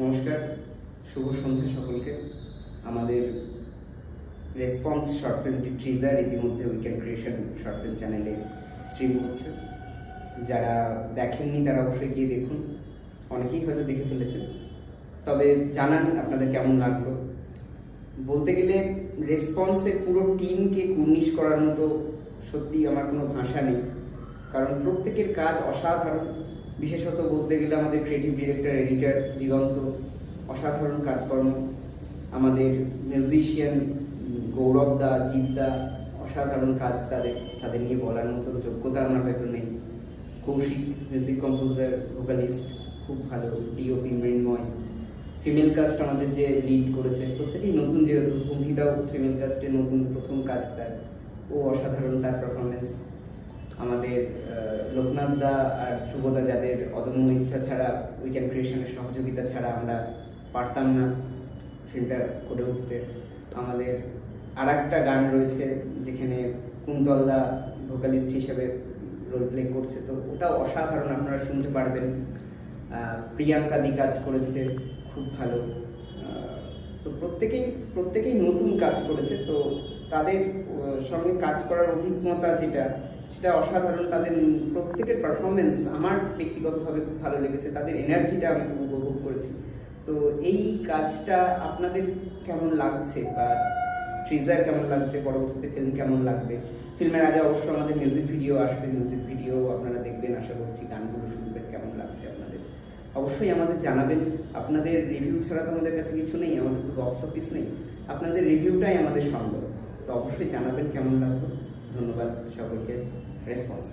নমস্কার, শুভ সন্ধ্যা সকলকে। আমাদের রেসপন্স শর্ট ফিল্মটি ট্রিজার ইতিমধ্যে উইকেন্ড ক্রিয়েশন শর্ট ফিল্ম চ্যানেলে স্ট্রিম হচ্ছে। যারা দেখেননি তারা অবশ্যই গিয়ে দেখুন। অনেকেই হয়তো দেখে ফেলেছেন। তবে জানান আপনাদের কেমন লাগল। বলতে গেলে রেসপন্সের পুরো টিমকে কুর্নিশ করার মতো সত্যি আমার কোনো ভাষা নেই। কারণ প্রত্যেকের কাজ অসাধারণ। বিশেষত বলতে গেলে আমাদের ক্রিয়েটিভ ডিরেক্টর এডিটার দিগন্ত, অসাধারণ কাজকর্ম। আমাদের মিউজিশিয়ান গৌরব দা, জিৎ দা, অসাধারণ কাজ তাদের তাদের নিয়ে বলার মতো যোগ্যতা আমার হয়তো নেই। কৌশিক মিউজিক কম্পোজার ভোকালিস্ট খুব ভালো ডিওপি মৃন্ময় ফিমেল কাস্ট আমাদের যে লিড করেছে, প্রত্যেকেই নতুন যেহেতু, অঙ্কিতাও ফিমেল কাস্টের নতুন প্রথম কাজ তার। ও অসাধারণ তার পারফরমেন্স আমাদের লোকনাথ দা আর শুভদা যাদের অদম্য ইচ্ছা ছাড়া উইকেন্ড ক্রিয়েশনের সহযোগিতা ছাড়া আমরা পারতাম না ফিল্মটা করে উঠতে। আমাদের আর একটা গান রয়েছে যেখানে কুন্তল দা ভোকালিস্ট হিসেবে রোল প্লে করছে, তো ওটাও অসাধারণ, আপনারা শুনতে পারবেন। প্রিয়াঙ্কা দি কাজ করেছে, খুব ভালো। তো প্রত্যেকেই প্রত্যেকেই নতুন কাজ করেছে, তো তাদের সঙ্গে কাজ করার অভিজ্ঞতা যেটা সেটা অসাধারণ তাদের প্রত্যেকের পারফরমেন্স আমার ব্যক্তিগতভাবে খুব ভালো লেগেছে, তাদের এনার্জিটা আমি খুব উপভোগ করেছি। তো এই কাজটা আপনাদের কেমন লাগছে বা ট্রিজার কেমন লাগছে? পরবর্তীতে ফিল্ম কেমন লাগবে? ফিল্মের আগে অবশ্য আমাদের মিউজিক ভিডিও আসবে মিউজিক ভিডিও আপনারা দেখবেন, আশা করছি গানগুলো শুনবেন, কেমন লাগছে আপনাদের? অবশ্যই আমাদের জানাবেন। আপনাদের রিভিউ ছাড়া তো আমাদের কাছে কিছু নেই, আমাদের তো বক্স অফিস নেই। আপনাদের রিভিউটাই আমাদের সম্ভব তো অবশ্যই জানাবেন কেমন লাগল। ধন্যবাদ সকলকে রেসপন্স